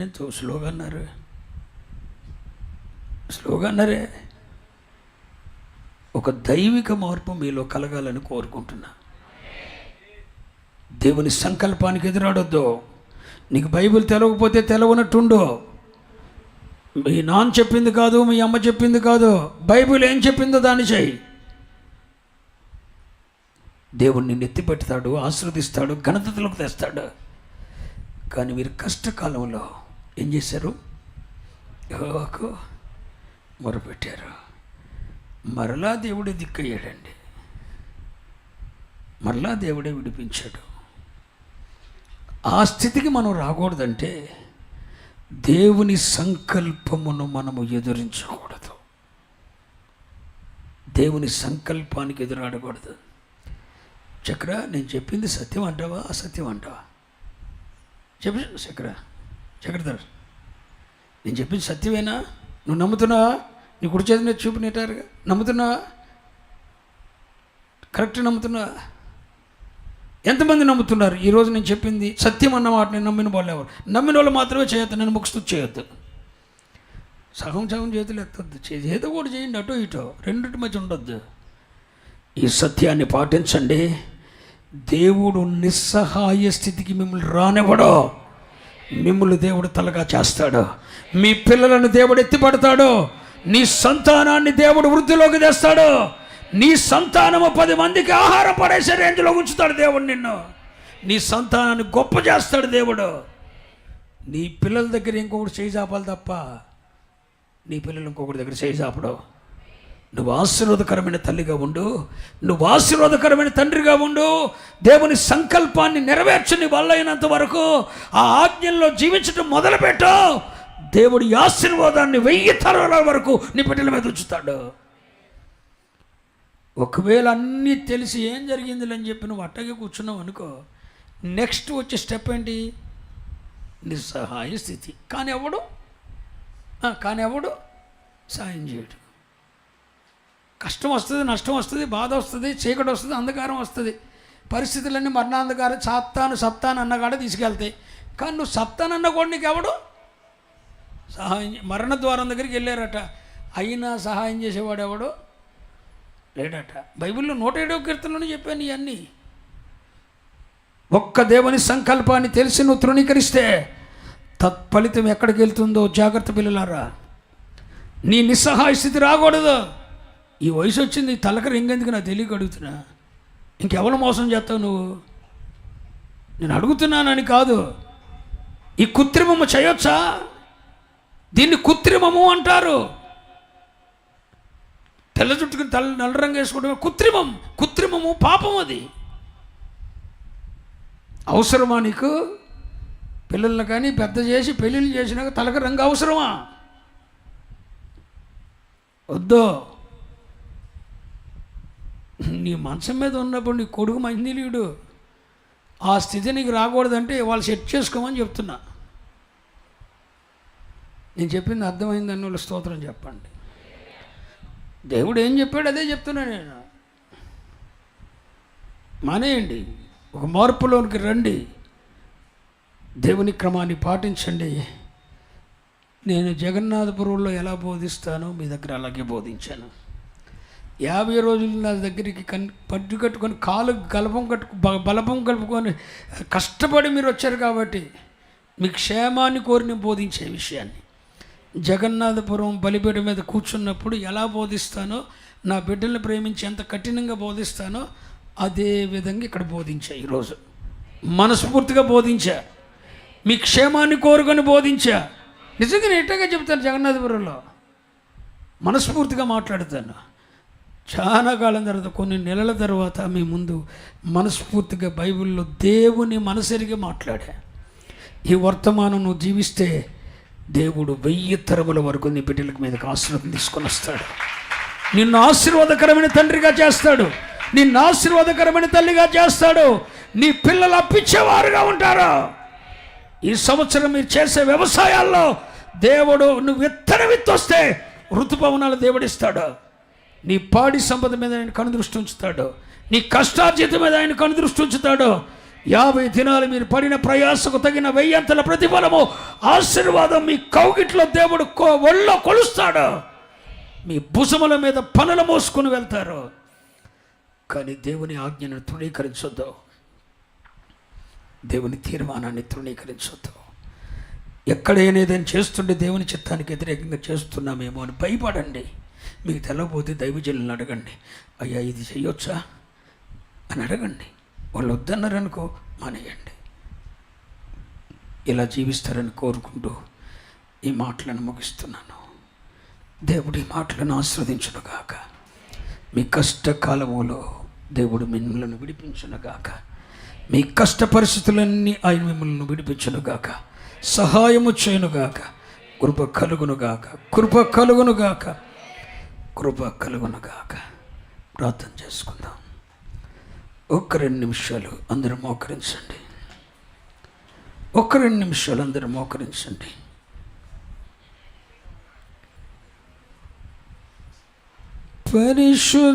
ఎంతో స్లోగా అన్నారు స్లోగా అన్నారే ఒక దైవిక మార్పు మీలో కలగాలని కోరుకుంటున్నా. దేవుని సంకల్పానికి ఎదురాడొద్దు. నీకు బైబిల్ తెలవకపోతే తెలవనట్టుండు. మీ నాన్న చెప్పింది కాదు మీ అమ్మ చెప్పింది కాదు. బైబిల్ ఏం చెప్పిందో దాన్ని చేయి దేవుణ్ణి నెత్తిపెడతాడు ఆశీర్వదిస్తాడు ఘనతలకు తెస్తాడు. కానీ మీరు కష్టకాలంలో ఏం చేశారు? యెహోవాకు మొరపెట్టారు. మరలా దేవుడే దిక్కయ్యాడండి. మరలా దేవుడే విడిపించాడు. ఆ స్థితికి మనం రాకూడదంటే దేవుని సంకల్పమును మనము ఎదురించకూడదు. దేవుని సంకల్పానికి ఎదురాడకూడదు. చక్ర నేను చెప్పింది సత్యం అంటావా అసత్యం అంటావా? చెప్పు చక్ర. చక్రధర్ నేను చెప్పింది సత్యమేనా? నువ్వు నమ్ముతున్నావా? నీ కుడి చేతి మీద చూపు నెట్టారుగా నమ్ముతున్నావా? కరెక్ట్ నమ్ముతున్నావా? ఎంతమంది నమ్ముతున్నారు? ఈరోజు నేను చెప్పింది సత్యం అన్నమాట నేను నమ్మిన వాళ్ళు ఎవరు? నమ్మిన వాళ్ళు మాత్రమే చేయొద్దు నేను ముక్స్తూ చేయొద్దు. సగం సగం చేతులు ఎత్తొద్దు. ఏదో కూడా చేయండి అటో ఇటో. రెండింటి మధ్య ఉండొద్దు. ఈ సత్యాన్ని పాటించండి. దేవుడు నిస్సహాయ స్థితికి మిమ్మల్ని రానివ్వడో. మిమ్మల్ని దేవుడు తలగా చేస్తాడు. మీ పిల్లలను దేవుడు ఎత్తిపడతాడు. నీ సంతానాన్ని దేవుడు వృద్ధిలోకి తెస్తాడు. నీ సంతానము పది మందికి ఆహారం పడేసే రేంజ్లో ఉంచుతాడు దేవుడు నిన్ను. నీ సంతానాన్ని గొప్ప చేస్తాడు దేవుడు. నీ పిల్లల దగ్గర ఇంకొకటి చేయి చాపాలి తప్ప నీ పిల్లలు ఇంకొకటి దగ్గర చేయి చాపడు. నువ్వు ఆశీర్వాదకరమైన తల్లిగా ఉండు. నువ్వు ఆశీర్వాదకరమైన తండ్రిగా ఉండు. దేవుని సంకల్పాన్ని నెరవేర్చని వాళ్ళైనంత వల్ల వరకు ఆ ఆజ్ఞల్లో జీవించడం మొదలుపెట్టు. దేవుడి ఆశీర్వాదాన్ని వెయ్యి తరాల వరకు నీ బిడ్డల మీద ఉంచుతాడు. ఒకవేళ అన్నీ తెలిసి ఏం జరిగింది అని చెప్పి నువ్వు అట్టగే కూర్చున్నావు అనుకో నెక్స్ట్ వచ్చే స్టెప్ ఏంటి? నిస్సహాయ స్థితి. కానీ ఎవడు? కానీ ఎవడు? సాయం చేయడు. కష్టం వస్తుంది నష్టం వస్తుంది బాధ వస్తుంది చీకటి వస్తుంది అంధకారం వస్తుంది. పరిస్థితులన్నీ మరణాంధకారం సాత్తాను సప్తాను అన్నగాడ తీసుకెళ్తాయి. కానీ నువ్వు సత్తానన్న కూడా నీకు ఎవడు సహాయం మరణ ద్వారం దగ్గరికి వెళ్ళారట. అయినా సహాయం చేసేవాడు ఎవడు? లేడట. బైబిల్లో నూట ఏడవ కీర్తనలోనే చెప్పాను ఇవన్నీ. ఒక్క దేవుని సంకల్పాన్ని తెలిసి నువ్వు తృణీకరిస్తే తత్ఫలితం ఎక్కడికి వెళ్తుందో జాగ్రత్త పిల్లలారా. నీ నిస్సహాయ స్థితి రాకూడదు. ఈ వయసు వచ్చింది తలక రింగెందుకు నాకు తెలియక అడుగుతున్నా? ఇంకెవరు మోసం చేస్తావు నువ్వు? నేను అడుగుతున్నానని కాదు. ఈ కృత్రిమము చేయొచ్చా? దీన్ని కృత్రిమము అంటారు. తెల్ల చుట్టుకుని తల నల్ల రంగు వేసుకోవడం కృత్రిమం. కృత్రిమము పాపం అది. అవసరమా నీకు? పిల్లల్ని కానీ పెద్ద చేసి పెళ్ళిళ్ళు చేసినాక తలక రంగు అవసరమా? వద్దు. నీ మంచం మీద ఉన్నప్పుడు నీ కొడుకు మంచినీయుడు. ఆ స్థితి నీకు రాకూడదంటే వాళ్ళు సెట్ చేసుకోమని చెప్తున్నా. నేను చెప్పింది అర్థమైందని వాళ్ళు స్తోత్రం చెప్పండి. దేవుడు ఏం చెప్పాడు అదే చెప్తున్నా నేను. మానేయండి ఒక మార్పులోనికి రండి. దేవుని క్రమాన్ని పాటించండి. నేను జగన్నాథపురంలో ఎలా బోధిస్తానో మీ దగ్గర అలాగే బోధించాను. యాభై రోజులు నా దగ్గరికి కన్ పట్టు కట్టుకొని కాలు గలపం కట్టు బ- బలపం కలుపుకొని కష్టపడి మీరు వచ్చారు కాబట్టి మీ క్షేమాన్ని కోరి నేను బోధించే విషయాన్ని. జగన్నాథపురం బలిపీఠ మీద కూర్చున్నప్పుడు ఎలా బోధిస్తానో నా బిడ్డల్ని ప్రేమించి ఎంత కఠినంగా బోధిస్తానో అదే విధంగా ఇక్కడ బోధించా ఈరోజు. మనస్ఫూర్తిగా బోధించా. మీ క్షేమాన్ని కోరుకొని బోధించా. నిజంగా నేను ఎట్టగా చెప్తాను జగన్నాథపురంలో. మనస్ఫూర్తిగా మాట్లాడతాను. చాలా కాలం తర్వాత కొన్ని నెలల తర్వాత మీ ముందు మనస్ఫూర్తిగా బైబిల్లో దేవుని మనసరిగి మాట్లాడా. ఈ వర్తమానం నువ్వు జీవిస్తే దేవుడు వెయ్యి తరముల వరకు నీ బిడ్డల మీదకి ఆశీర్వాదం తీసుకొని వస్తాడు. నిన్ను ఆశీర్వాదకరమైన తండ్రిగా చేస్తాడు. నిన్ను ఆశీర్వాదకరమైన తల్లిగా చేస్తాడు. నీ పిల్లలు అప్పించేవారుగా ఉంటారు. ఈ సంవత్సరం మీరు చేసే వ్యవసాయాల్లో దేవుడు నువ్వు విత్తన విత్తొస్తే ఋతుపవనాలు దేవుడిస్తాడు. నీ పాడి సంపద మీద ఆయన కనుదృష్టి ఉంచుతాడు. నీ కష్టార్జిత మీద ఆయన కనుదృష్టి ఉంచుతాడు. యాభై దినాలు మీరు పడిన ప్రయాసకు తగిన వెయ్యంతల ప్రతిఫలము ఆశీర్వాదం మీ కౌగిట్లో దేవుడు కొ- ఒళ్ళో కొలుస్తాడు. మీ భుజముల మీద పనులు మోసుకుని వెళ్తారు. కానీ దేవుని ఆజ్ఞను తృణీకరించొద్దు. దేవుని తీర్మానాన్ని తృణీకరించొద్దు. ఎక్కడైనా ఏదైనా చేస్తుంటే దేవుని చిత్తానికి వ్యతిరేకంగా చేస్తున్నామేమో అని భయపడండి. మీకు తెలవబోతే దైవజనులను అడగండి. అయ్యా ఇది చేయొచ్చా? అని అడగండి. వాళ్ళు వద్దన్నారనుకో మానేయండి. ఇలా జీవిస్తారని కోరుకుంటూ ఈ మాటలను ముగిస్తున్నాను. దేవుడు ఈ మాటలను ఆస్వాదించునుగాక మీ కష్టకాలములో దేవుడు మిమ్మల్ని విడిపించునుగాక. మీ కష్ట పరిస్థితులన్నీ ఆయన మిమ్మల్ని విడిపించునుగాక. సహాయము చేయనుగాక. కృప కలుగునుగాక. కృప కలుగునుగాక. కృప కలుగునగాక. ప్రార్థన చేసుకుందాం. ఒక్క రెండు నిమిషాలు అందరూ మోకరించండి. ఒక్క రెండు నిమిషాలు అందరూ మోకరించండి. పరిశుద్ధాత్ముడు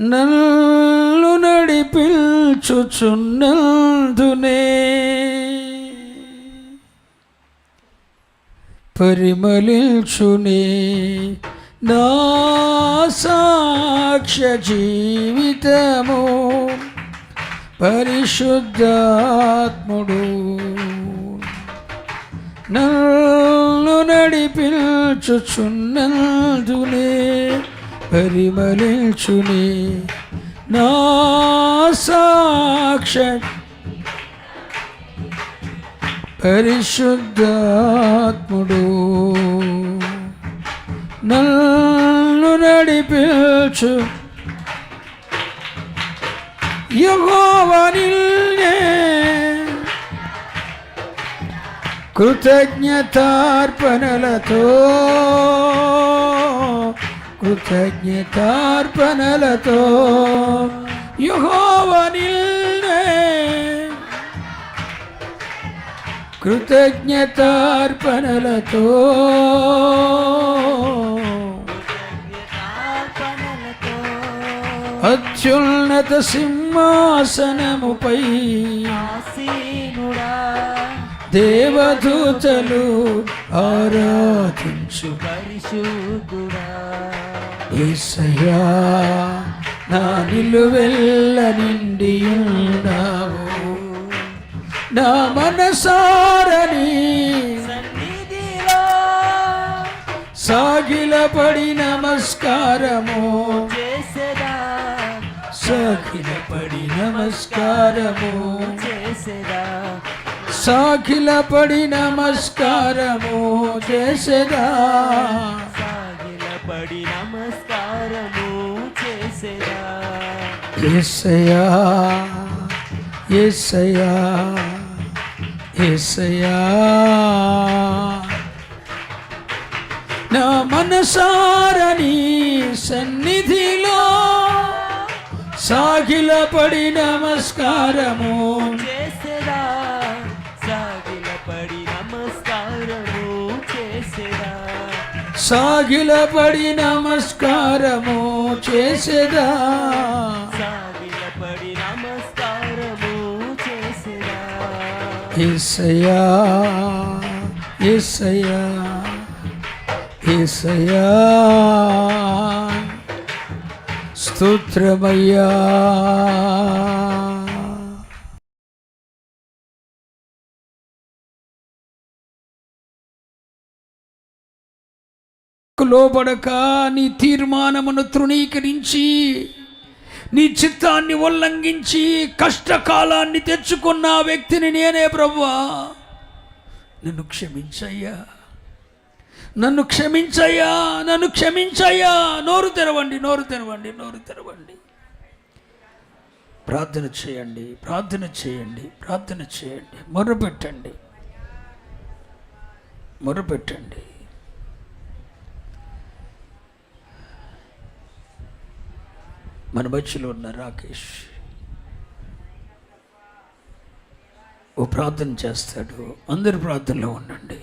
నన్ను నడిపించుచున్నందునే పరిమళించునే నా సాక్ష్య జీవితము. పరిశుద్ధాత్ముడు నన్ను నడిపించుచున్నందునే పరిమళించునే నా సాక్ష పరిశుద్ధాత్ముడు నన్ను నడిపించు. యహోవనిల్నే కృతజ్ఞతార్పణలతో కృతజ్ఞతార్పణలతో యహోవనిల్నే కృతజ్ఞతార్పణలతో. అత్యున్నత సింహాసనముపై దేవదూతలు ఆరాధించు. పరిశుద్ధుడా ఏసయ్యా నా నిలువెల్ల నిండి ఉన్నావు నా మనసారని సాగిలపడి నమస్కారము చేసేదా? సాగిలపడి నమస్కారము చేసేదా? సాగిలపడి నమస్కారము చేసేదా? సాగిలపడి నమస్కారము చేసేదా? ఏసయ్యా ఏసయ్యా. ఏసయ్యా. నా మనసారని సన్నిధిలో సాగిలపడి నమస్కారము. చేసేదా? సాగిలపడి నమస్కారము చేసేదా? సాగిలపడి నమస్కారము చేసేదా? ఏసయ్యా ఏసయ్యా ఏసయ్యా. స్తోత్రమయ్యా. లోబడక నీ తీర్మానమును తృణీకరించి నీ చిత్తాన్ని ఉల్లంఘించి కష్టకాలాన్ని తెచ్చుకున్న ఆ వ్యక్తిని నేనే ప్రభువా. నన్ను క్షమించయ్యా. నన్ను క్షమించయ్యా. నన్ను క్షమించయ్యా. నోరు తెరవండి నోరు తెరవండి నోరు తెరవండి. ప్రార్థన చేయండి ప్రార్థన చేయండి ప్రార్థన చేయండి. మొర్రపెట్టండి మొర్రపెట్టండి మన మధ్యలో ఉన్న రాకేష్ ఓ ప్రార్థన చేస్తాడు. అందరు ప్రార్థనలో ఉండండి.